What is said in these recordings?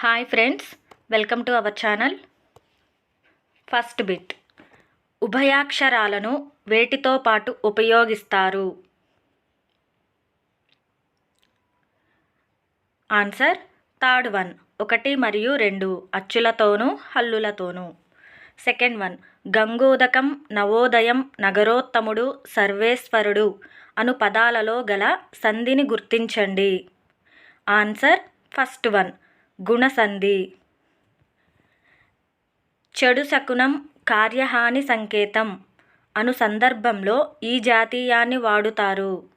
Hi friends welcome to our channel first bit ఉభయాక్షరాలను వేటితో పాటు ఉపయోగిస్తారు? ఆన్సర్ థర్డ్ వన్ ఒకటి మరియు రెండు అచ్చులతోనూ హల్లులతోనూ. సెకండ్ వన్ గంగోదకం నవోదయం నగరోత్తముడు సర్వేశ్వరుడు అను పదాలలో గల సంధిని గుర్తించండి. ఆన్సర్ ఫస్ట్ వన్ గుణసంధి. చెడు శకునం కార్యహాని సంకేతం అను సందర్భంలో ఈ జాతీయాన్ని వాడుతారు.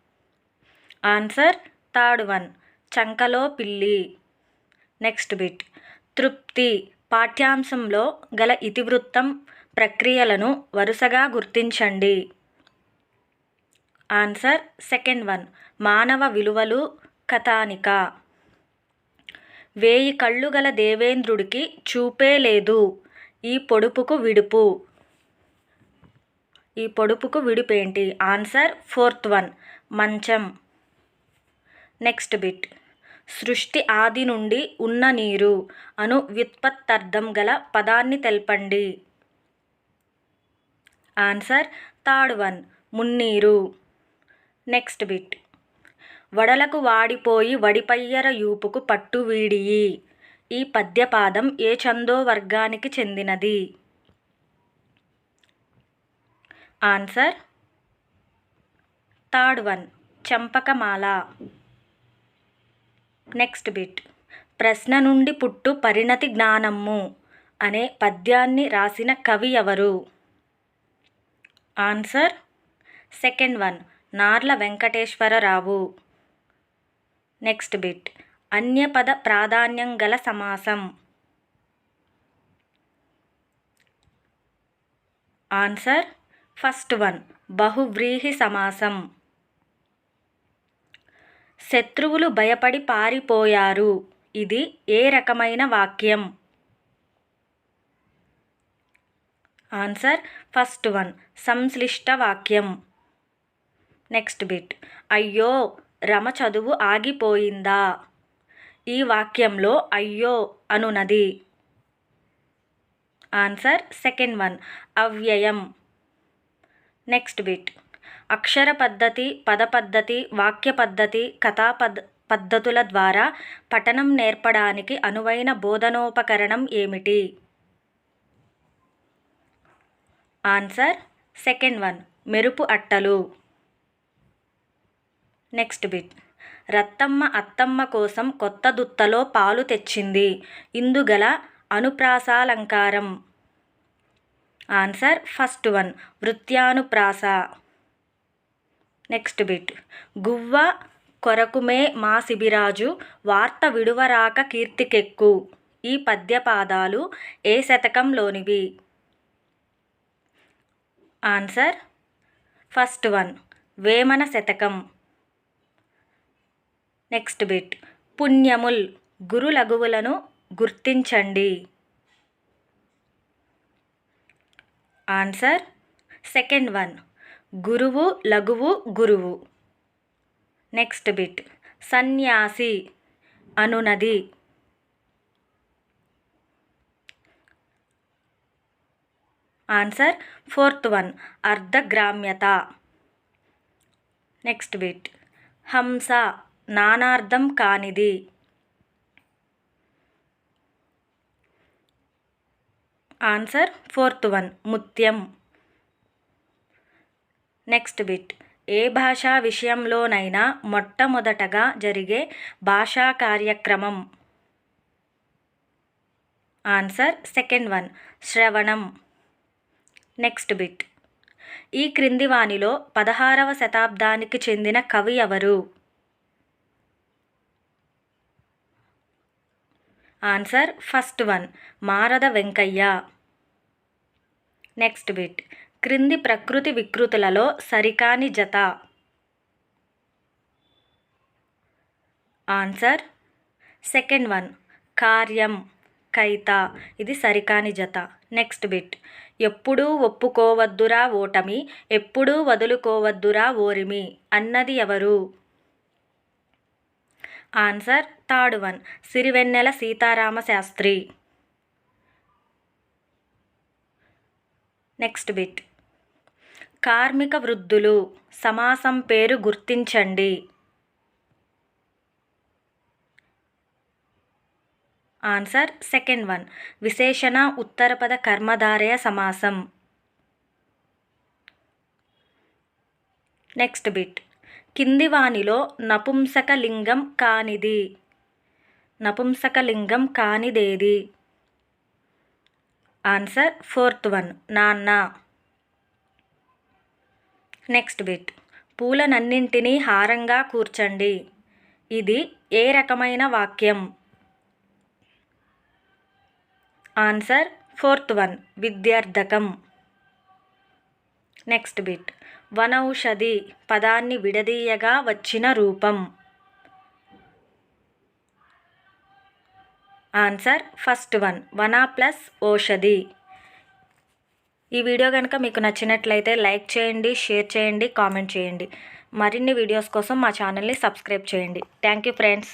ఆన్సర్ థర్డ్ వన్ చంకలో పిల్లి. Next bit. తృప్తి పాఠ్యాంశంలో గల ఇతివృత్తం ప్రక్రియలను వరుసగా గుర్తించండి. ఆన్సర్ సెకండ్ వన్ మానవ విలువలు కథానిక. వేయి కళ్ళు గల దేవేంద్రుడికి చూపే లేదు. ఈ పొడుపుకు విడుపు. ఈ పొడుపుకు విడుపేంటి? Answer fourth one. మంచం. Next bit. సృష్టి ఆది నుండి ఉన్న నీరు అను వ్యుత్పత్తర్థం గల పదాన్ని తెలపండి. Answer third one. మున్నీరు. Next bit. వడలకు వాడిపోయి వడిపయ్యర యూపుకు పట్టు వీడియి. ఈ పద్యపాదం ఏ చందో వర్గానికి చెందినది. ఆన్సర్ థర్డ్ వన్ చంపకమాల. Next bit. ప్రశ్న నుండి పుట్టు పరిణతి జ్ఞానమ్ము అనే పద్యాన్ని రాసిన కవి ఎవరు? Answer second one Narla Venkateswara Rao. Next bit. అన్యపద ప్రాధాన్యం గల సమాసం. Answer first one. బహువ్రీహి సమాసం. శత్రువులు భయపడి పారిపోయారు. ఇది ఏ రకమైన వాక్యం? Answer first one. సంశ్లిష్ట వాక్యం. Next bit. అయ్యో! రమ చదువు ఆగిపోయిందా? ఈ వాక్యంలో అయ్యో అనునది. Answer second one. అవ్యయం. Next bit. అక్షర పద్ధతి పద పద్ధతి వాక్య పద్ధతి కథా పద్ పద్ధతుల ద్వారా పఠనం నేర్పడానికి అనువైన బోధనోపకరణం ఏమిటి? Answer second one. మెరుపు అట్టలు. Next bit. రత్తమ్మ అత్తమ్మ కోసం కొత్త దుత్తలో పాలు తెచ్చింది. ఇందుగల అనుప్రాసాలంకారం. Answer first one. వృత్యానుప్రాస. Next bit. గువ్వ కొరకుమే మా శిబిరాజు వార్త విడువరాక కీర్తికెక్కు. ఈ పద్యపాదాలు ఏ శతకంలోనివి? Answer first one. వేమన శతకం. Next bit. పుణ్యముల్ గురు లఘువులను గుర్తించండి. Answer second one. గురువు లఘువు గురువు. Next bit. సన్యాసి అనునది. Answer fourth one. అర్ధగ్రామ్యత. Next bit. హంస నానార్థం కానిది. ఆన్సర్ ఫోర్త్ వన్ ముత్యం. Next bit. ఏ భాషా విషయంలోనైనా మొట్టమొదటగా జరిగే భాషా కార్యక్రమం. ఆన్సర్ సెకండ్ వన్ శ్రవణం. Next bit. ఈ క్రింది వానిలో పదహారవ శతాబ్దానికి చెందిన కవి ఎవరు? Answer first one. Marada Venkayya. Next bit. క్రింది ప్రకృతి వికృతులలో సరికాని జత. Answer second one. కార్యం కైత. ఇది సరికాని జత. Next bit. ఎప్పుడూ ఒప్పుకోవద్దురా ఓటమి ఎప్పుడూ వదులుకోవద్దురా ఓరిమి అన్నది ఎవరు? Answer third one. Sirivennela Seetharama Sastry. Next bit. కార్మిక వృద్ధులు సమాసం పేరు గుర్తించండి. Answer second one. విశేషణ ఉత్తరపద కర్మధారయ సమాసం. Next bit. కింది వానిలో నపుంసకలింగం కానిది. నపుంసకలింగం కానిదేది? Answer fourth one. నాన్న. Next bit. పూలనన్నింటినీ హారంగా కూర్చండి. ఇది ఏ రకమైన వాక్యం? Answer fourth one. విద్యార్థకం. Next bit. వనౌషధి పదాన్ని విడదీయగా వచ్చిన రూపం. Answer first one. వన ప్లస్ ఓషధి. ఈ వీడియో కనుక మీకు నచ్చినట్లయితే లైక్ చేయండి షేర్ చేయండి కామెంట్ చేయండి. మరిన్ని వీడియోస్ కోసం మా ఛానల్ని సబ్స్క్రైబ్ చేయండి. Thank you friends.